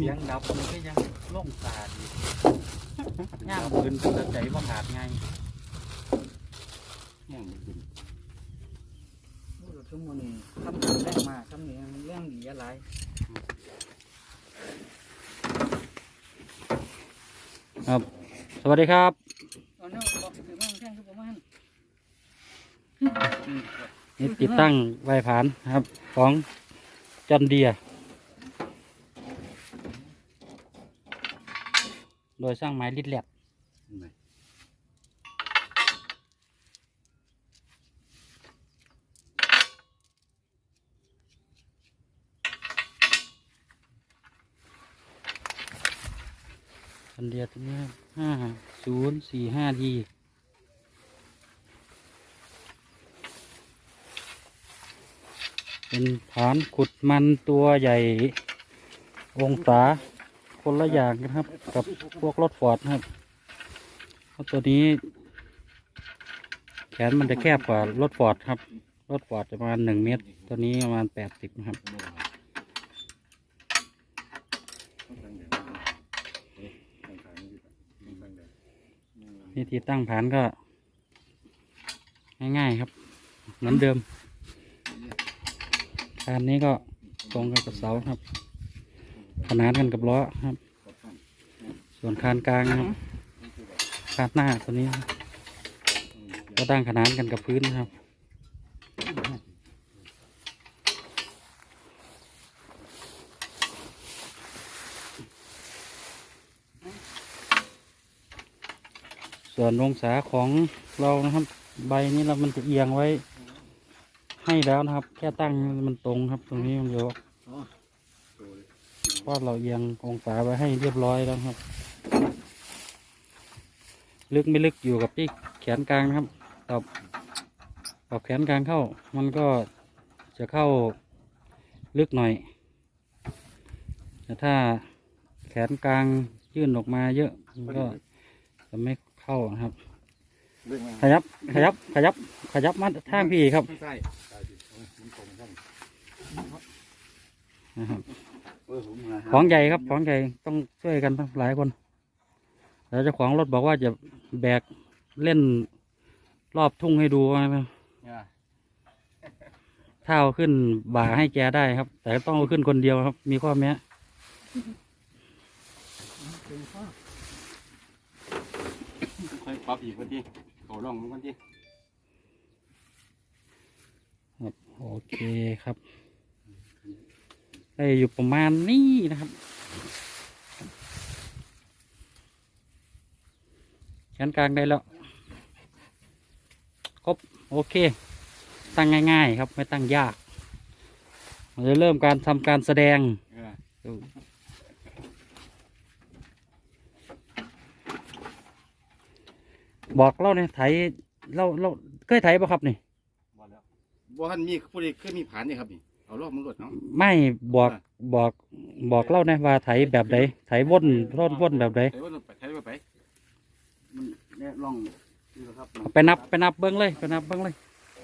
สียงดับมันก็ยังล่งขาดอยู่ย่างปืนก็ใจว่าขาดไงย่างบ่ขึ้นโอ้รถชั่วโมงนี้ทำแรงมากทำนี่เรื่องดีอะไรครับ สวัสดีครับเอาเนาะบอกถือว่ามันแท่งทุกประมาณนี่ติดตั้งไวผานครับของจอนเดีย โด ยสร้างไม้ลิดแลบไหนจอนเดียตัวนี้ห้าศูนย์สี่ห้าดีเป็นฐานขุดมันตัวใหญ่องศา คนละอย่างนะครับ กับพวกรถฟอร์ดครับเพราะตัวนี้ แขนมันจะแคบกว่ารถฟอร์ดครับ รถฟอร์ดจะประมาณหนึ่งเมตร ตัวนี้ประมาณแปดสิบนะครับวิธีตั้งฐานก็ ง่ายๆครับ เหมือนเดิมคานนี้ก็ตรงกับเสาครับ ขนานกันกับล้อครับ ส่วนคานกลางนะครับคานหน้าตัวนี้ก็ตั้งขนานกันกับพื้นนะครับส่วนองศาของเรานะครับ ใบนี้เรามันจะเอียงไว้ให้แล้วนะครับ แค่ตั้งมันตรงครับ ตรงนี้มันเดี๋ยว เพราะเราเอียงองศาไว้ให้เรียบร้อยแล้วครับ ลึกไม่ลึกอยู่กับที่แขนกลางนะครับตอบตอบแขนกลางเข้า มันก็จะเข้าลึกหน่อย แต่ถ้าแขนกลางยื่นออกมาเยอะมันก็จะไม่เข้านะครับเรื่องมาขยับ ขยับ ขยับ ขยับมาทางพี่ครับไม่ใช่ใช่ดิมันตรงกันนะครับเออผมมา ของใหญ่ครับของใหญ่ต้องช่วยกันหลายคนแล้วเจ้าของรถบอกว่าจะแบกเล่นรอบทุ่งให้ดูนะเนี่ยถ้าเอาขึ้นบ่าให้แกได้ครับ แต่ต้องเอาขึ้นคนเดียวครับ มีข้อแม้ค่อยปรับอีกวันที่เขาลองมันวันที่ครับโอเคครับ ได้อยู่ประมาณนี้นะครับแขนกลางได้แล้วครบโอเค ตั้งง่ายๆครับไม่ตั้งยากเราจะเริ่มการทำการแสดงบอกเล่าเนี่ยไถเล่าเล่าเคยไถป่ะครับนี่บ่แล้วบ่ทันมีผู้ใดเคยมีผ่านนี่ครับนี่ เอารอบมันรถเนาะ ไม่บอกอ่าบอกบอกเล่าเนี่ยว่าไถแบบใดไถวนร่นวนแบบใดใช้ว่าไปใช้ว่าไป มันเนี่ยลองนี่แหละครับไปนับไปนับเบิ้งเลยไปนับเบิ้งเลย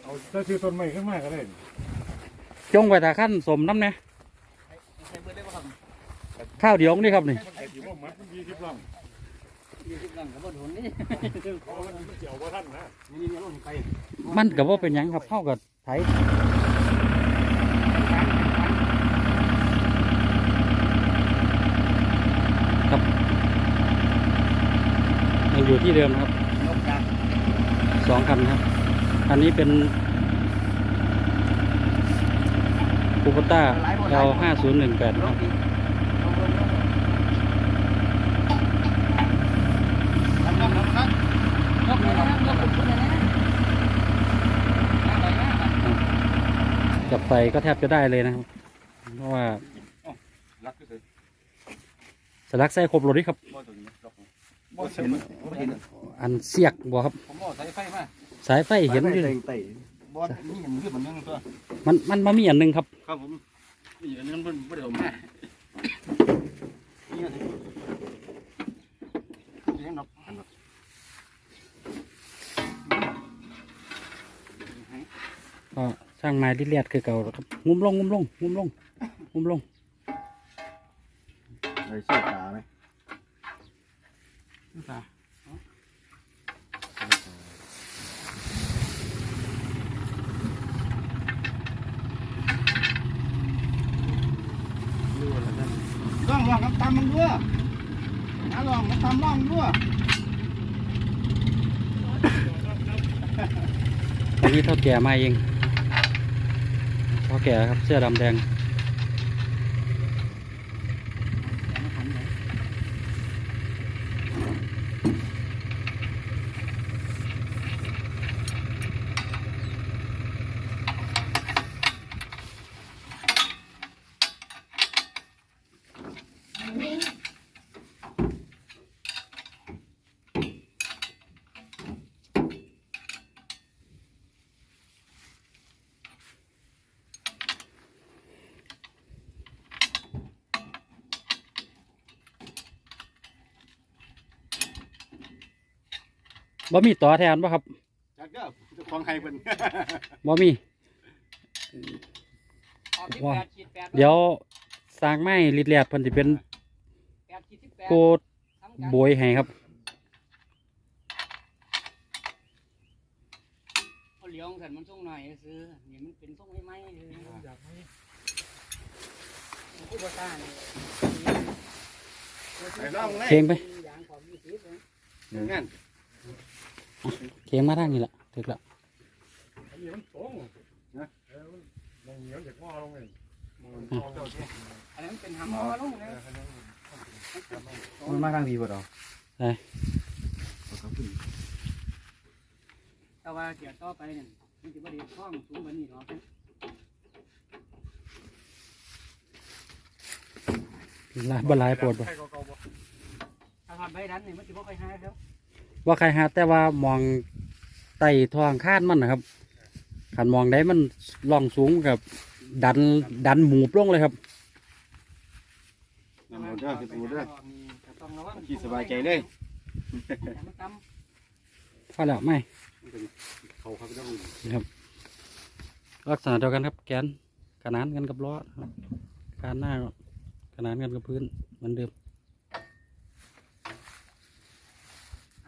เอาถ้าซื้อต้นไม้ขึ้นมาก็ได้จงไว้ตาขั้นสมน้ำเนี่ยใช้เบอร์ได้ป่ะครับข้าวเดียวนี่ครับนี่มันแต่อยู่ว่ามัดมันยี่สิบลำยี่สิบหลังกับบนหุ่นนี่เพราะว่ามันเกี่ยวว่าท่านนะ นี่นี่ลงไปมันกับว่าเป็นหยังครับเข้ากับไถครับยัง อยู่ที่เดิมนะครับนกดักสองคันครับ อันนี้เป็นคูปต้า L ห้าศูนย์หนึ่งแปดนครับกอีกนกนกนกนกนกนกนกคุณนะจับใส่ก็แทบจะได้เลยนะครับ เพราะว่ารักก็คือสลักไส้ครบรถนี่ครับ บ่ตัวนี้ล็อกบ่เห็นบ่เห็นอันเสียกบ่ครับผมบ่ใส่ไฟมาสายไฟเห็นอยู่บ่นี่มันคือมันนึงตัวมันมันมามีอันหนึงครับ ครับผมนี่อันนั้นมันบ่ได้เอามานี่สินี่นับนับก็ช่างไม้ที่เลียดคือเก่าแล้วครับงุ้มลงงุ้มลงงุ้มลงงุ้มลงนอะไรชื่อตาไหม ตาลองลองน้ำตำมันด้วยนะลองน้ำตำลองด้วยอันนี้เท่าแก่มาเองเท่าแก่ครับเสื้อดำแดง บ่มีต่อแทนป่ะครับจากเด้อเจ้าของใครเพิ่น บ่มีว้าเดี๋ยวสร้างไม้ลิดแลดเพิ่นสิเป็นโกดโบยให้ครับ เอาเหลียวของสันมันส่งหน่อยซื้อนี่มันเป็นส่งไม้ๆเลยอยากให้ผู้บริการนี่ไปลองเลยเคียงไปยางของยี่สิบเลย งั้น เคียงมาทางนี้ละถึกละอันนี้มันตรงนะเออมันเหนียวจากหม้อลงเลยอันนั้นเป็นหำมอลงเลยมันมาทางดีบ่ดอกแต่ว่าเกี่ยวต่อไปเนี่ยมันจะบ่ได้คล้องสูงกว่านี้หรอกลายบ่ลายปวดบ่ถ้าทำใบดันเนี่ยมันจะบ่ค่อยหายครับ ว่าใครหาแต่ว่ามองไต่ทองคาดมันนะครับขันมองได้มันล่องสูงกับดันดันหมูบลงเลยครับน้ำมันเด้อคือตูเด้อจะต้องระวังที่สบายใจเลยอย่ามันต่พอแล้วไม่เขาเขาไปต้องลักษณะเดียวกันครับแกนขนานกันกับล้อครับการหน้าก็ขนานกันกับพื้นเหมือนเดิม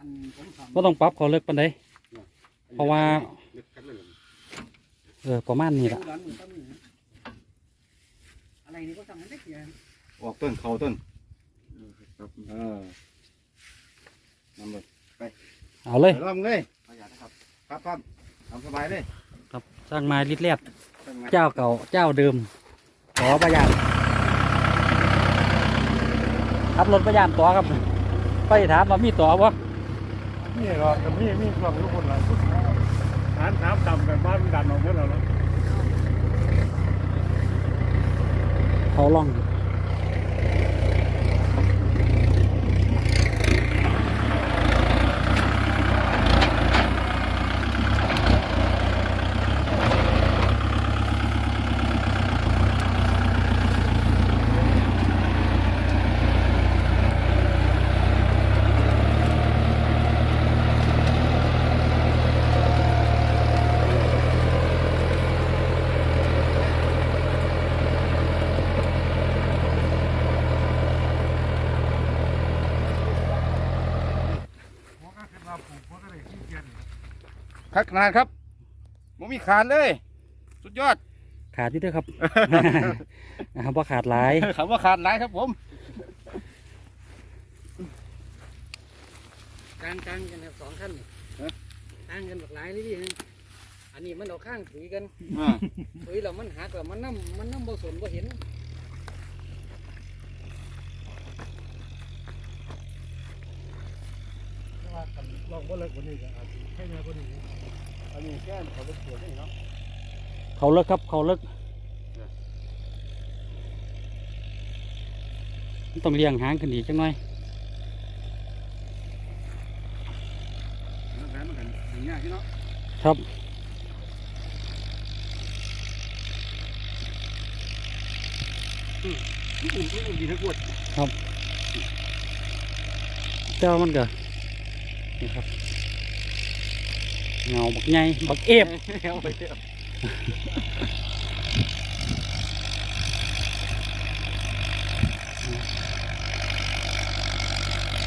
อันผมสอนก็ต้องปรับเขาเลิกปันใด เพราะว่าลึกกันเลย เออประมาณนี้ละดูร้านมือต้องมีอะไรนี่ก็สั่งให้ได้เกียร์ออกต้นเขาต้นเออน้ำเลยเอาเลย ลองเลยประหยัดนะครับ ครับครับทำสบายเลยครับสร้างไม้ลิดแลดเจ้าเก่าเจ้าเดิม ขอประหยัดขับรถประหยัดต่อครับ ไปถามว่ามีต่อ ปะนี่ก็มีมีกล่องทุกคนละหารน้ำต่ำกันบ้านดันออกเมื่อแล้วเขาล่อง หัวก็คือว่าปลูกหัวก็ได้ขี้เกียจ คักขนาดครับมันมีขาดเลย สุดยอด ขาดที่เด้อครับ นะครับว่าขาดหลาย คำว่าขาดหลายครับผมกลางกลางกันสองขั้นกลางกันแบบหลายนี่ดิอันนี้มันเอาข้างถุยกันอ่า ถุยแล้วมันหักแล้วมันน้ำมันน้ำบ่สนบ่เห็น ว่า ก็เลิกกว่านี้ก็อาจจะให้แม่กว่านี้อันนี้แค่เขาไปตรวจได้เนาะเขาเลิกครับเขาเลิกต้องเลี้ยงหางขึ้นอีกจังหน่อยแล้วแผลมันกันถึงยากที่เนาะครับอุ่นอุ่นดีทั้งปวดแต่ว่ามันก็นี่ครับ เงาบักไงบักเอฟ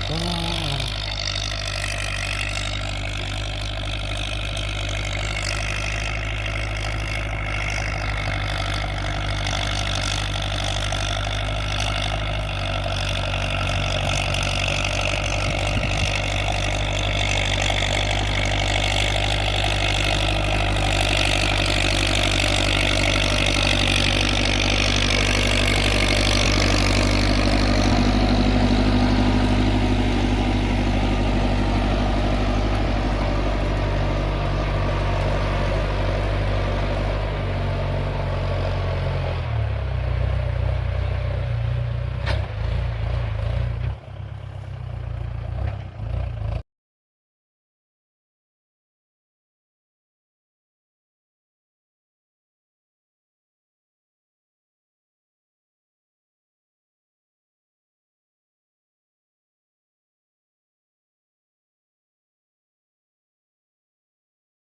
ก็